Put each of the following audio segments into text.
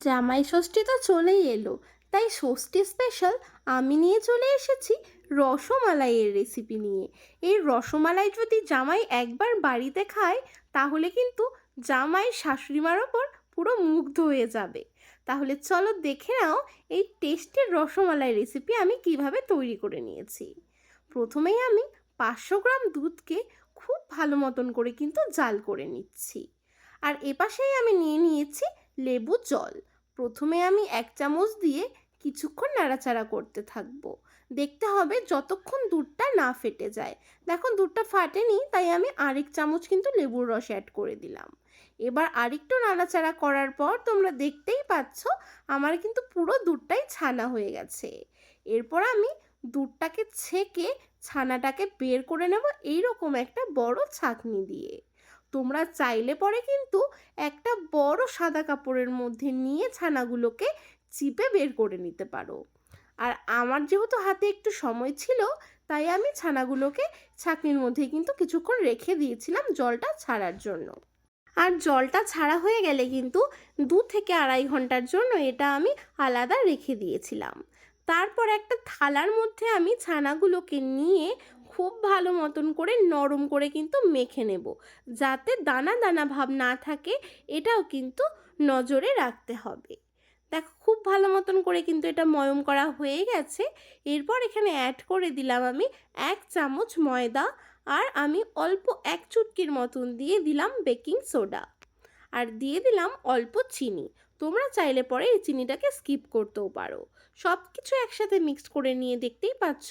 জামাই ষষ্ঠী তো চলেই এলো। তাই ষষ্ঠী স্পেশাল আমি নিয়ে চলে এসেছি রসমালাইয়ের রেসিপি নিয়ে। এই রসমালাই যদি জামাই একবার বাড়িতে খায়, তাহলে কিন্তু জামাই শাশুড়িমার ওপর পুরো মুগ্ধ হয়ে যাবে। তাহলে চলো দেখে নাও এই টেস্টের রসমালাই রেসিপি আমি কীভাবে তৈরি করে নিয়েছি। প্রথমেই আমি পাঁচশো গ্রাম দুধকে খুব ভালো মতন করে কিন্তু জাল করে নিচ্ছি। আর এপাশেই আমি নিয়ে নিয়েছি লেবু জল। প্রথমে আমি এক চামচ দিয়ে কিছুক্ষণ নাড়াচাড়া করতে থাকব। দেখতে হবে যতক্ষণ দুধটা না ফেটে যায়। দেখো দুধটা ফাটেনি, তাই আমি আরেক চামচ কিন্তু লেবুর রস অ্যাড করে দিলাম। এবার আরেকটু নাড়াচাড়া করার পর তোমরা দেখতেই পাচ্ছ, আমার কিন্তু পুরো দুধটাই ছানা হয়ে গেছে। এরপর আমি দুধটাকে ছেঁকে ছানাটাকে বের করে নেব এইরকম একটা বড় ছাঁকনি দিয়ে। তোমরা চাইলে পরে কিন্তু একটা বড় সাদা কাপড়ের মধ্যে নিয়ে ছানাগুলোকে চিপে বের করে নিতে পারো। আর আমার যেহেতু হাতে একটু সময় ছিল, তাই আমি ছানাগুলোকে ছাঁকনির মধ্যে কিন্তু কিছুক্ষণ রেখে দিয়েছিলাম জলটা ছাড়ার জন্য। আর জলটা ছাড়া হয়ে গেলে কিন্তু দু থেকে আড়াই ঘণ্টার জন্য এটা আমি আলাদা রেখে দিয়েছিলাম। তারপর একটা থালার মধ্যে আমি ছানাগুলোকে নিয়ে খুব ভালো মতন করে নরম করে কিন্তু মেখে নেব। যাতে দানা দানা ভাব না থাকে, এটাও কিন্তু নজরে রাখতে হবে। দেখো, খুব ভালো মতন করে কিন্তু এটা ময়ম করা হয়ে গেছে। এরপর এখানে অ্যাড করে দিলাম আমি এক চামচ ময়দা আর আমি অল্প এক চুটকির মতন দিয়ে দিলাম বেকিং সোডা আর দিয়ে দিলাম অল্প চিনি। তোমরা চাইলে পরে এই চিনিটাকে স্কিপ করতেও পারো। সব কিছু একসাথে মিক্স করে নিয়ে দেখতেই পাচ্ছ,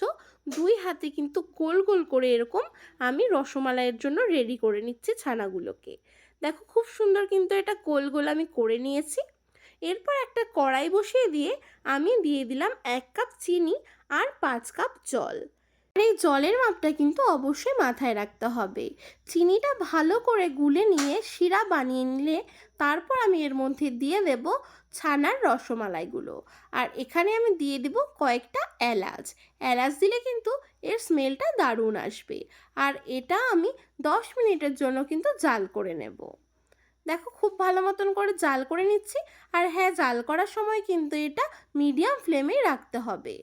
দুই হাতে কিন্তু গোল গোল করে এরকম আমি রসমালাইয়ের জন্য রেডি করে নিচ্ছি ছানাগুলোকে। দেখো খুব সুন্দর কিন্তু এটা গোল গোল আমি করে নিয়েছি। এরপর একটা কড়াই বসিয়ে দিয়ে আমি দিয়ে দিলাম এক কাপ চিনি আর পাঁচ কাপ জল। আর এই জলের মাপটা কিন্তু অবশ্যই মাথায় রাখতে হবে। চিনিটা ভালো করে গুলে নিয়ে শিরা বানিয়ে নিলে তারপর আমি এর মধ্যে দিয়ে দেব ছানার রসমালাইগুলো। আর এখানে আমি দিয়ে দেব কয়েকটা এলাচ। এলাচ দিলে কিন্তু এর স্মেলটা দারুণ আসবে। আর এটা আমি দশ মিনিটের জন্য কিন্তু জাল করে নেব। দেখো খুব ভালো মতন করে জাল করে নিচ্ছি। আর হ্যাঁ জাল করার সময় কিন্তু এটা মিডিয়াম ফ্লেমেই রাখতে হবে।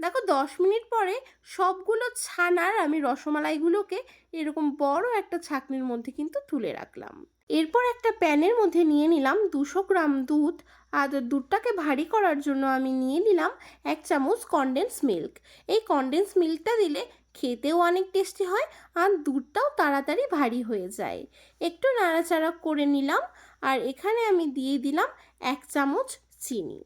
দেখো দশ মিনিট পরে সবগুলো ছানার আমি রসমালাইগুলোকে এরকম বড় একটা ছাকনির মধ্যে কিন্তু তুলে রাখলাম। এরপর একটা প্যানের মধ্যে নিয়ে নিলাম দুশো গ্রাম দুধ আর দুধটাকে ভারী করার জন্য আমি নিয়ে নিলাম এক চামচ কনডেন্স মিল্ক এই কনডেন্স মিল্কটা দিলে খেতেও অনেক টেস্টি হয় আর দুধটাও তাড়াতাড়ি ভারী হয়ে যায়। একটু নাড়াচাড়া করে নিলাম আর এখানে আমি দিয়ে দিলাম এক চামচ চিনি।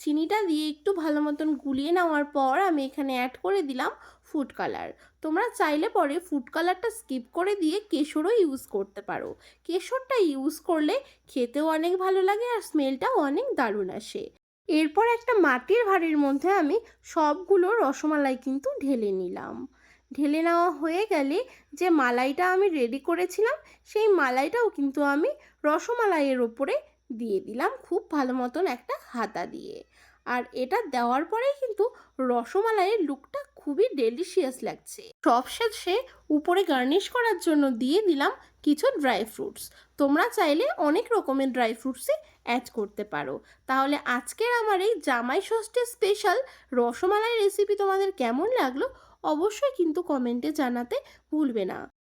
চিনিটা দিয়ে একটু ভালো মতন গুলিয়ে নেওয়ার পর আমি এখানে অ্যাড করে দিলাম ফুড কালার তোমরা চাইলে পরে ফুড কালারটা স্কিপ করে দিয়ে কেশরও ইউজ করতে পারো। কেশরটা ইউজ করলে খেতেও অনেক ভালো লাগে আর স্মেলটাও অনেক দারুণ আসে। এরপর একটা মাটির ভাঁড়ের মধ্যে আমি সবগুলো রসমালাই কিন্তু ঢেলে নিলাম। ঢেলে নেওয়া হয়ে গেলে যে মালাইটা আমি রেডি করেছিলাম, সেই মালাইটাও কিন্তু আমি রসমালাইয়ের ওপরে দিয়ে দিলাম খুব ভালো মতন একটা হাতা দিয়ে। আর এটা দেওয়ার পরেই কিন্তু রসমালাইয়ের লুকটা খুবই ডেলিশিয়াস লাগছে। সব শেষে উপরে গার্নিশ করার জন্য দিয়ে দিলাম কিছু ড্রাই ফ্রুটস তোমরা চাইলে অনেক রকমের ড্রাই ফ্রুটসই অ্যাড করতে পারো। তাহলে আজকের আমার এই জামাই ষষ্ঠীর স্পেশাল রসমালাই রেসিপি তোমাদের কেমন লাগল অবশ্যই কিন্তু কমেন্টে জানাতে ভুলবে না।